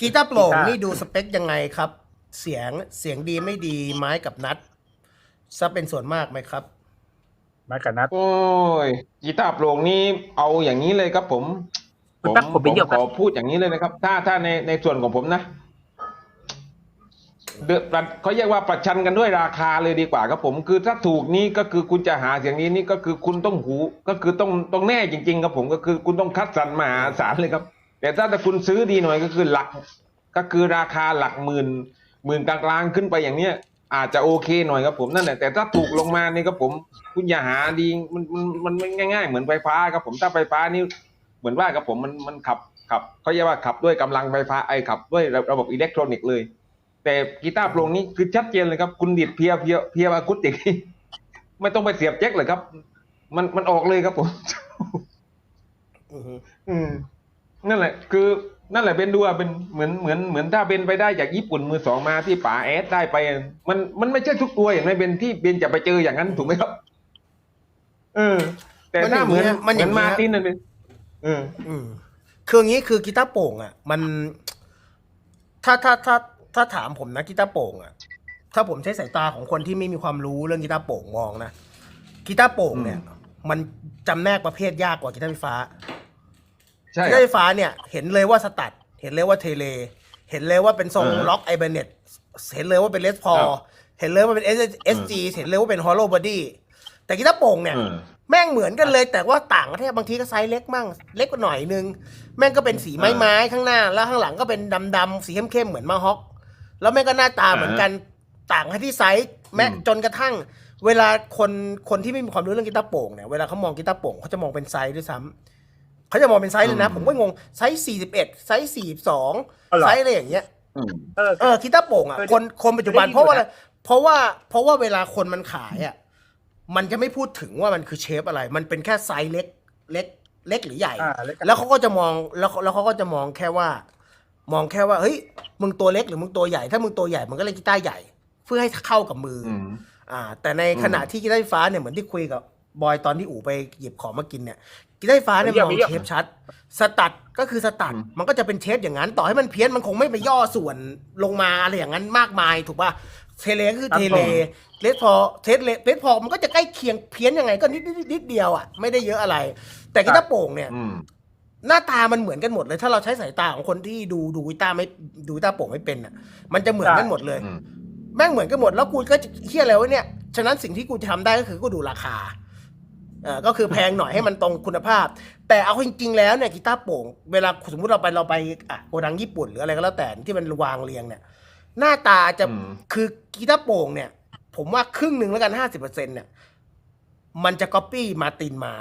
กีตาร์โปร่งกีตาร์นี่ดูสเปคยังไงครับ เสียงเสียงดีไม่ดีไม้กับนัดซะเป็นส่วนมากไหมครับ ไม้กับนัด โอ้ยกีตาร์โปร่งนี่เอาอย่างนี้เลยครับผมคุณตั๊กผมไปเยี่ยมขอพูดอย่างนี้เลยนะครับ ถ้าถ้าในในส่วนของผมนะเดือดประเขาเรียกว่าประชันกันด้วยราคาเลยดีกว่าครับผม คือถ้าถูกนี้ก็คือคุณจะหาเสียงนี้นี่ก็คือคุณต้องหู ก็คือต้องต้องแน่จริง ๆ ครับผมก็คือคุณต้องคัดสรรมหาศาลเลยครับ แต่ถ้าถ้าคุณซื้อดีหน่อยก็คือหลัก ก็คือราคาหลักหมื่นหมื่นกลางๆขึ้นไปอย่างเนี้ย อาจจะโอเคหน่อยครับผมนั่นแหละแต่ถ้าถูกลงมานี่ครับผมคุณอย่าหาดีมันมันมันไม่ง่าย ๆ เหมือนไฟฟ้าครับผมถ้าไฟฟ้านี่เหมือนว่ากับผมมันมันขับขับเขาเรียกว่าขับด้วยกำลังไฟฟ้าไอ้ขับด้วยระบบอิเล็กทรอนิกส์เลย แต่กีตาร์โปร่งนี้คือชัดเจนเลยครับ คุณดิดเพียเพียเพียอะคูสติกนี่ไม่ต้องไปเสียบแจ็คเลยครับ มันมันออกเลยครับผมอือฮึอืม นั่นแหละ คือนั่นแหละเบนดูอะเป็นเหมือนเหมือนเหมือนถ้าเบนไปได้จากญี่ปุ่นมือสองมาที่ป๋าแอดได้ไป มันมันไม่ใช่ทุกตัวอย่างไรเบนที่เบนจะไปเจออย่างนั้นถูกไหมครับ เออ แต่ถ้าเหมือนมันเหอมืย่าองนเงี้มายตินนั่นเป็นเอออืมคืออย่างนี้คือกีตาร์โปร่งอะ มัน ถ้าถ้าถ้าถ้าถามผมนะกีตาร์โปร่งอะ ถ้าผมใช้สายตาของคนที่ไม่มีความรู้เรื่องกีตาร์โปร่งมองนะกีตาร์โปร่งเนี่ย มันจำแนกประเภทยากกว่ากีตาร์ไฟฟ้า ใช่กีคตารับร์ไฟฟ้าเนี่ยเห็นเลยว่าสตัดเห็นเลยว่าเทเล เห็นเลยว่าเป็นทรงล็อกไอเบเน็ตเห็นเลยว่าเป็นเลสพอครับเห็นเลยว่าเป็นเอสจีเห็นเลยว่าเป็นฮอลโลบอดี้แต่กีตาร์โปร่งเนี่ยแม่งเหมือนกันเลยแต่ว่าต่างประเทศบางทีก็ไซส์เล็กมั่งเล็กกว่าหน่อยนึง แม่งก็เป็นสีไม้ไม้ๆข้างหน้า แล้วข้างหลังก็เป็นดำๆสีเข้มๆเหมือนมาฮอก แล้วแม่งก็หน้าตาเหมือนกันต่างกันที่ไซส์แม้จนกระทั่ง เวลาคนคนที่ไม่มีความรู้เรื่องกีตาร์โปร่งเนี่ยเวลาเขามองกีตาร์โปร่งเขาจะมองเป็นไซส์ด้วยซ้ำ เขาจะมองเป็นไซส์เลยนะ ผมก็งงไซส์สี่สิบเอ็ดไซส์สี่สองอ๋อเหรอไซส์อะไรอย่างเงี้ยอืมเออเออกีตาร์โปร่งอะเออคนคนปัจจุบันได้ยินเพราะว่าอะไรอยู่นะเพราะว่าเพราะว่าเวลาคนมันขายอะมันจะไม่พูดถึงว่ามันคือเชฟอะไร มันเป็นแค่ไซส์เล็กเล็กเล็กหรือใหญ่อ่าเล็กกับแล้วเขาก็จะมองแล้วแล้วเขาก็จะมองแค่ว่า มองแค่ว่าเฮ้ยมึงตัวเล็กหรือมึงตัวใหญ่ ถ้ามึงตัวใหญ่มึงก็เล่นกีตาร์ใหญ่ เพื่อให้เข้ากับมือออืมอ่า แต่ในขณะที่กีตาร์ไฟฟ้าเนี่ยเหมือนที่คุยกับ บอยตอนที่อู๋ไปหยิบของมากินเนี่ยกีตาร์ไฟฟ้าเนี่ยเยี่ยมมองเยี่ยมเชฟชัด สตัดก็คือสตัดอืมมันก็จะเป็นเชฟอย่างนั้น ต่อให้มันเพี้ยนมันคงไม่ไปย่อส่วนลงมาอะไรอย่างนั้นมากมายถูกป่ะเทเลก็คือเทเลเลสพอเทเลเลสพอมันก็จะใกล้เคียงเพี้ยนยังไงก็นิดนิดนิดเดียวอะไม่ได้เยอะอะไร แต่กีตาร์โปร่งเนี่ยอืมหน้าตามันเหมือนกันหมดเลย ถ้าเราใช้สายตาของคนที่ดูดูกีตาร์ไม่ดูกีตาร์โปร่งไม่เป็นอะ มันจะเหมือนกันหมดเลยอืมแม่งเหมือนกันหมดแล้วกูก็จะเฮียอะไรวะเนี่ยฉะนั้นสิ่งที่กูจะทำได้ก็คือกูดูราคาเออก็คือแพงหน่อยให้มันตรงคุณภาพ แต่เอาจริงๆแล้วเนี่ยกีตาร์โปร่งเวลาสมมติเราไปเราไปอะโกดังญี่ปุ่นหรืออะไรก็แล้วแต่ที่มันวางเรียงเนี่ย หน้าตาจะอืม คือกีตาร์โปร่งเนี่ย ผมว่าครึ่งหนึ่งแล้วกันห้าสิบเปอร์เซ็นเนี่ยมันจะก๊อปปี้มาตินมา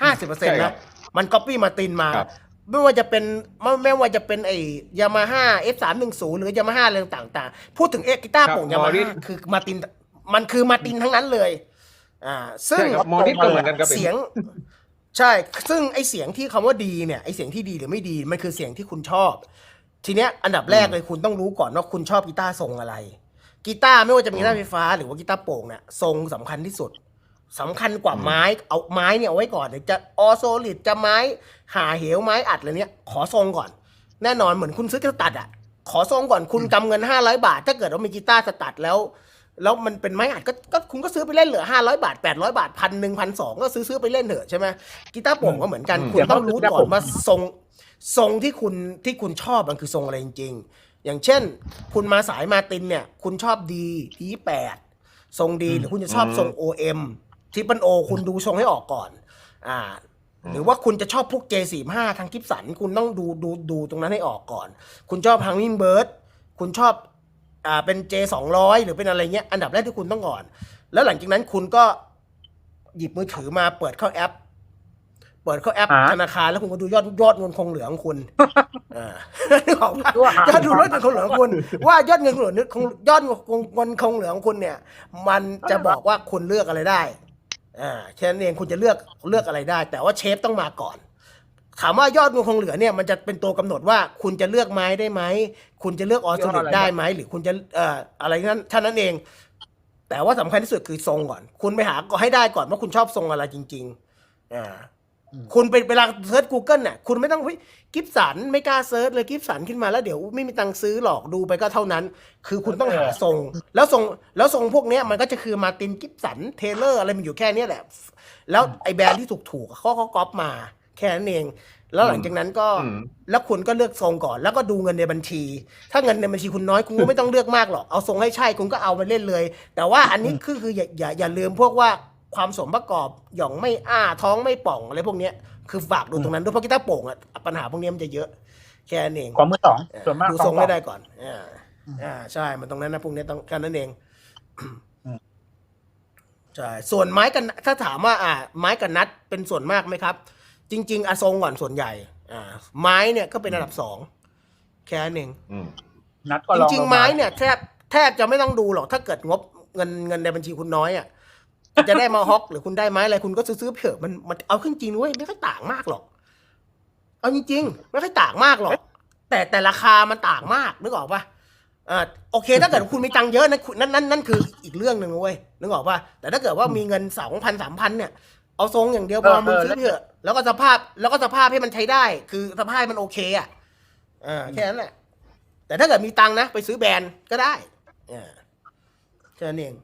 ห้าสิบเปอร์เซ็นต์ใช่ครันะ บ มันก๊อปปี้มาตินมา ครับ ไม่ว่าจะเป็นไม่ไม่ว่าจะเป็นไอ้ยามาฮ่า F สามหนึ่งศูนย์หรือยามาฮ่าอะไรต่างๆ พูดถึงเอกีตาร์ครับโปร่งยามา Morris ฮ่าคือมาตินมันคือมาตินทั้งนั้นเลย อ่าซึ่งใช่ครับมอนิสก็เหมือนกันครับ เสียง ใช่ ซึ่งไอเสียงที่คำว่าดีเนี่ยไอเสียงที่ดีหรือไม่ดีมันคือเสียงที่คุณชอบ ทีเนี้ยอันดับแรกเลยคุณต้องรู้ก่อนว่าคุณชอบกีตาร์ทรงอะไรกีตาร์ไม่ว่าจะเป็นกีตาร์ไฟฟ้าหรือว่ากีตาร์โปร่งเนี่ยทรงสำคัญที่สุดสำคัญกว่าไม้เอาไม้เนี่ยเอาไว้ก่อนเดี๋ยวจะออโซลิดจะไม้หาเหวไม้อัดอะไรเนี่ยขอทรงก่อน แน่นอนเหมือนคุณซื้อกีตาร์ตัดอะขอทรงก่อนคุณกำเงินห้าร้อยบาท ถ้าเกิดว่ามีกีตาร์สตัดแล้ว แล้วมันเป็นไม้อัดก็ก็คุณก็ซื้อไปเล่นเหลือห้าร้อยบาทแปดร้อยบาทพันหนึ่งพันสองก็ซื้อซื้อไปเล่นเถอะใช่ไหมกีตาร์โปร่งก็เหมือนกันอืมคุณต้องรู้ก่อนว่าทรงทรงที่คุณที่คุณชอบมันคือทรงอะไรจริงๆ อย่างเช่น คุณมาสายมาตินเนี่ย คุณชอบดีทีแปดทรงดีหรือคุณจะชอบทรง OM ทิปเปิลโอคุณดูทรงให้ออกก่อน อ่า หรือว่าคุณจะชอบพวก J45 ทางกิฟสัน คุณต้องดูดูดูตรงนั้นให้ออกก่อน คุณชอบฮังมิงเบิร์ดคุณชอบ อ่าเป็น J200 หรือเป็นอะไรเงี้ยอันดับแรกที่คุณต้องก่อน แล้วหลังจากนั้นคุณก็หยิบมือถือมาเปิดเข้าแอป เปิดเข้าแอปอ่า ธนาคารแล้วคุณก็ดูยอดยอดเงินคงเหลือของคุณอ่านึกออกปะว่าหายอดดูยอดเงินคงเหลือของคุณ ว่ายอดเงินคงเหลือคงยอดเงินคงเหลือของคุณเนี่ย มันจะบอกว่าคุณเลือกอะไรได้อ่าแค่นั้นเองคุณจะเลือกเลือกอะไรได้ แต่ว่าเชฟต้องมาก่อน ถามว่ายอดเงินคงเหลือเนี่ยมันจะเป็นตัวกำหนดว่าคุณจะเลือกไม้ได้ไหม คุณจะเลือกออสโตริดได้ไหม หรือคุณจะเอ่ออะไรนั้นเท่านั้นเอง แต่ว่าสำคัญที่สุดคือทรงก่อน คุณไปหาก็ให้ได้ก่อนว่าคุณชอบทรงอะไรจริง ๆ อ่า คุณไปเวลาเซิร์ช Google น่ะคุณไม่ต้องเฮ้ยกิฟสันไม่กล้าเซิร์ชเลยกิฟสันขึ้นมาแล้วเดี๋ยวไม่มีตังค์ซื้อหรอกดูไปก็เท่านั้น คือคุณต้องหาทรง แล้วทรงแล้วทรงพวกเนี้ยมันก็จะคือมาตินกิฟสันเทเลอร์อะไรมันอยู่แค่เนี้ยแหละ แล้วไอแบรนด์ที่ถูกๆอะเขาเขาก๊อปมา แค่นั้นเอง แล้วหลังจากนั้นก็อืมแล้วคุณก็เลือกทรงก่อน แล้วก็ดูเงินในบัญชี ถ้าเงินในบัญชีคุณน้อยคุณก็ไม่ต้องเลือกมากหรอกเอาทรงให้ใช่คุณก็เอาไปเล่นเลย แต่ว่าอันนี้คือคืออย่าอย่าอย่าลืมพวกว่าความสมประกอบหย่องไม่อ้าท้องไม่ป่องอะไรพวกเนี้ยคือฝากดูตรงนั้นด้วยเพราะกีตาร์โปร่งอะปัญหาพวกเนี้ยมันจะเยอะ แค่นั้นเองของมือสองส่วนมากดูทรงไม่ได้ก่อนอ่าอ่าใช่ มันตรงนั้นนะพวกนี้ต้องแค่นั้นเองใช่ส่วนไม้กันถ้าถามว่าอ่า ไม้กันนัดเป็นส่วนมากไหมครับ จริง ๆอะทรงก่อนส่วนใหญ่ อ่า ไม้เนี่ยก็เป็นอันดับสองแค่นั้นเองอืมนัดก็จลองริงลๆงไม้เนี่ยแทบแทบจะไม่ต้องดูหรอกถ้าเกิดงบเงินเงินในบัญชีคุณน้อยอะจะได้มาฮอกหรือคุณได้ไม้อะไรคุณก็ซื้อๆเถอะมันมันเอาขึ้นจริงเว้ยไม่ค่อยต่างมากหรอก เอาจริง ๆ ไม่ค่อยต่างมากหรอก แต่แต่ราคามันต่างมากนึกออกปะอ่าโอเค ถ้าเกิดคุณมีตังค์เยอะนั่นคุณนั่นนั่นนั่นคืออีกเรื่องหนึ่งเว้ยนึกออกปะแต่ถ้าเกิดว่ามีเงินสองพันสามพันเนี่ยเอาทรงอย่างเดียวพอมึงซื้อเถอะ แล้วก็สภาพแล้วก็สภาพให้มันใช้ได้ คือสภาพให้มันโอเคอะอ่าแค่นั้นแหละแต่ถ้าเกิดมีตังค์นะ ไปซื้อแบรนด์ก็ได้อ่าแค่นั้นเอง